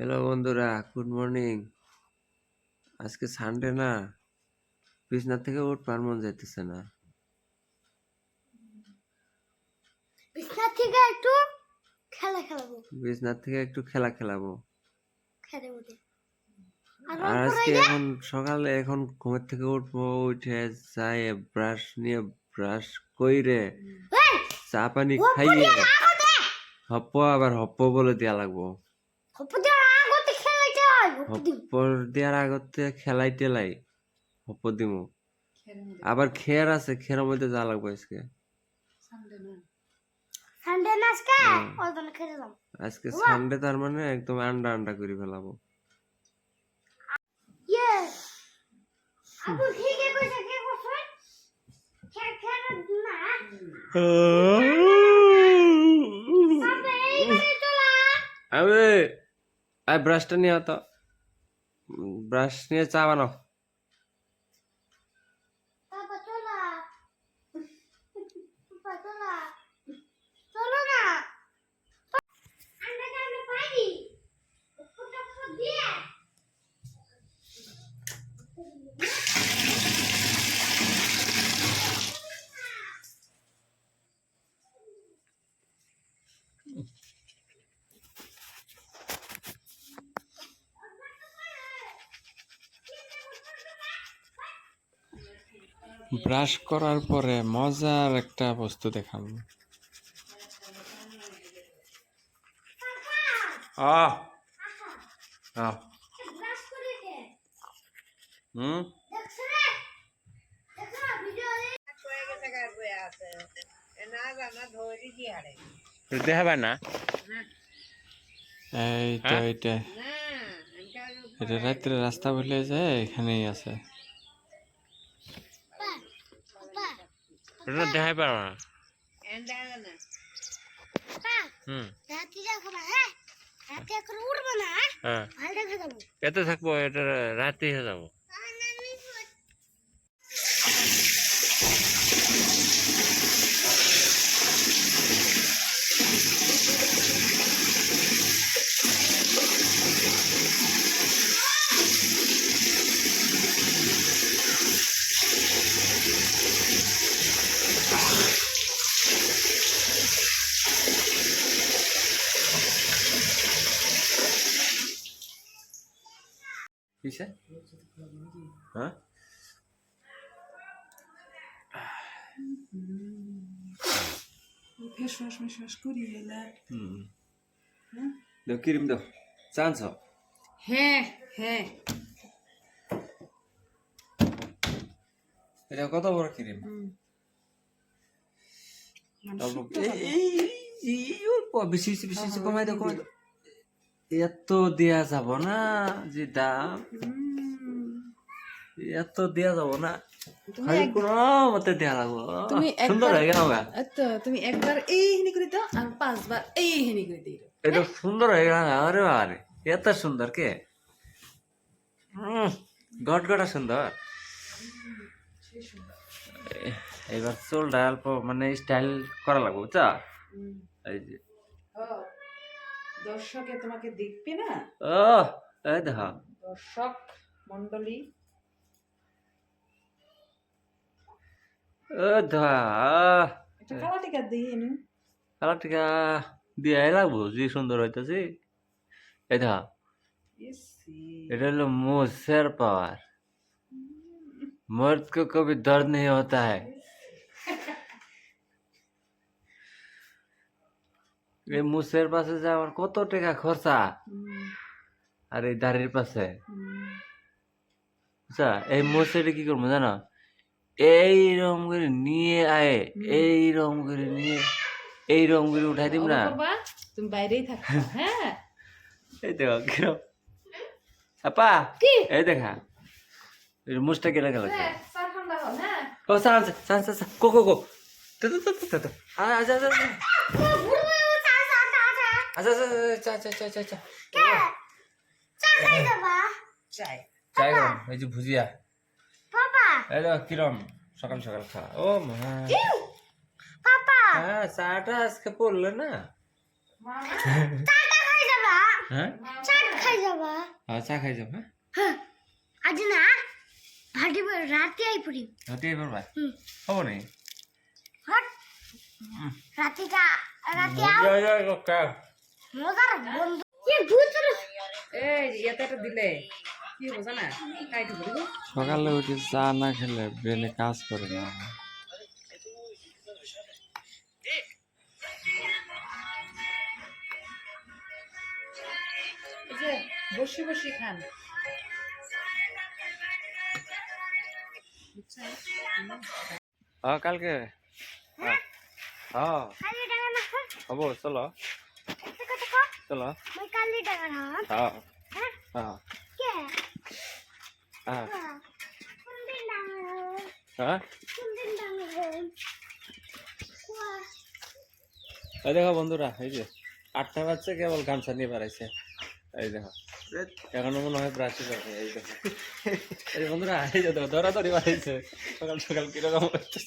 Hello বন্ধুরা good morning. আজকে Sunday না বিছনা থেকে উঠবার মন যাইতেছে না। বিছনার থেকে একটু খেলা খেলাবো। বিছনা থেকে একটু খেলা খেলাবো। আর আজকে এখন সকালে এখন ঘুমের থেকে উঠবো উঠে যাই ব্রাশ নিয়ে ব্রাশ কইরে চা পানি খাইয়ে হপ্প আবার হপ্প বলে দেয়া লাগবো। আগতে হয় দেওয়ার আগতে খেলাই টেলাই হপ্প দিমু। আবার খেয়ার আছে খেয়ার মধ্যে যা লাগবে আজকে। আজকে? সানডে তার মানে একদম আন্ডা আন্ডা করে ফেলাবো। ইয়ে আই ব্রাশটা নিয়ে তো। ব্রাশ নিয়ে চা বানাও বাবা চলা বাবা চলা চলো না আমরা আমরা পারি ফুটা ফুট দিয়ে ব্রাশ করার পরে মজার একটা বস্তু দেখাম হুম? দেখাবে না? এই তো এইটা। এটা রাত্রে রাস্তা ভুলে যায় এখানেই আছে। এটা দেখাই পারো না। হুম। রাতে দেখো না হ্যাঁ। হ্যাঁ যাব এতে থাকব এটা রাতে যাব। কিসে? হ্যাঁ? ফেস ওয়াশ মেশ ওয়াশ করি এলা হুম। দাও ক্রিম দাও। চান্স হ্যাঁ হ্যাঁ। এটা কত বড় ক্রিম? বেশি বেশি বেশি বেশি কমাই দাও কমাই দাও। এত দেয়া যাব না যে দাম। এত দেয়া যাব না। মতে দেয়া লাগবো। তুমি সুন্দর হয়ে গেল তুমি একবার এই হেনি করে দাও আর পাঁচবার এই হেনি করে দিও এটা সুন্দর হয়ে গেল আরে আরে এত সুন্দর কে? গট গটা সুন্দর। এবার চুলটা অল্প মানে স্টাইল করা লাগবে বুঝছা? এই যে। দর্শকে তোমাকে দেখবে না? দর্শক মন্ডলী দিয়ে লাগবো যে সুন্দর হইতেছে। এটা হলো মোর শের পাওয়ার। মর্দ কো কবি দর্দ নেই হতা হ্যাঁ মুসের পাশে যে আমার কত টাকা খরচা। আর এই দাড়ির পাশে। বুঝছা এই মুসেটা কি করব জানো? এইরকম করে নিয়ে আয় এইরকম করে নিয়ে এই এইরকম করে উঠাই দিব না। তুমি বাইরেই থাকো হ্যাঁ। এই দেখো কিরম আপা কি? এই দেখা। এই মুসটা কেটে গেল হ্যাঁ, হ্যাঁ। ও সান সান সান কো কো কো। আচ্ছা আচ্ছা আচ্ছা উঠবো চা চা চা চা আচ্ছা আচ্ছা। চা চা চা চা চা চাই। চাই গরম এই যে ভুজিয়া। এই দেখো কিরম? সকাল সকাল খা। ও মা। হ্যাঁ চাটা আজকে পড়লে না। মামা। খাই যাবা? হ্যাঁ? চাট খাই খাই যাবা? হ্যাঁ চা খাই যাও হ্যাঁ। হ্যাঁ আজ না ভাটি রাতে আই পড়ি। রাতে এবার ভাই হুম। হব নি হট। রাতিটা রাতে মজার বন্ধু কি ভূত এই ইয়াতে একটা দিলে কি বোঝা না করি গো সকালে উঠে চা না খেলে ব্রেনে কাজ করে না। বসি বসি খান কালকে হ্যাঁ হব চলো। চলো। মই কালি টাকা না হ্যাঁ? হ্যাঁ। হ্যাঁ? কে? হ্যাঁ। কোন দিন ডাঙর হ্যাঁ? কোন দিন ডাঙর এই দেখো বন্ধুরা এই যে আটটা বাচ্চা কেবল গামছা নিয়ে বেড়াইছে। এই দেখো। এখনও মনে হয় ব্রাশই করবে এই দেখো। এই বন্ধুরা এই যে দেখো দৌড়াদৌড়ি বাড়াইছে। সকাল সকাল কীরকম হচ্ছে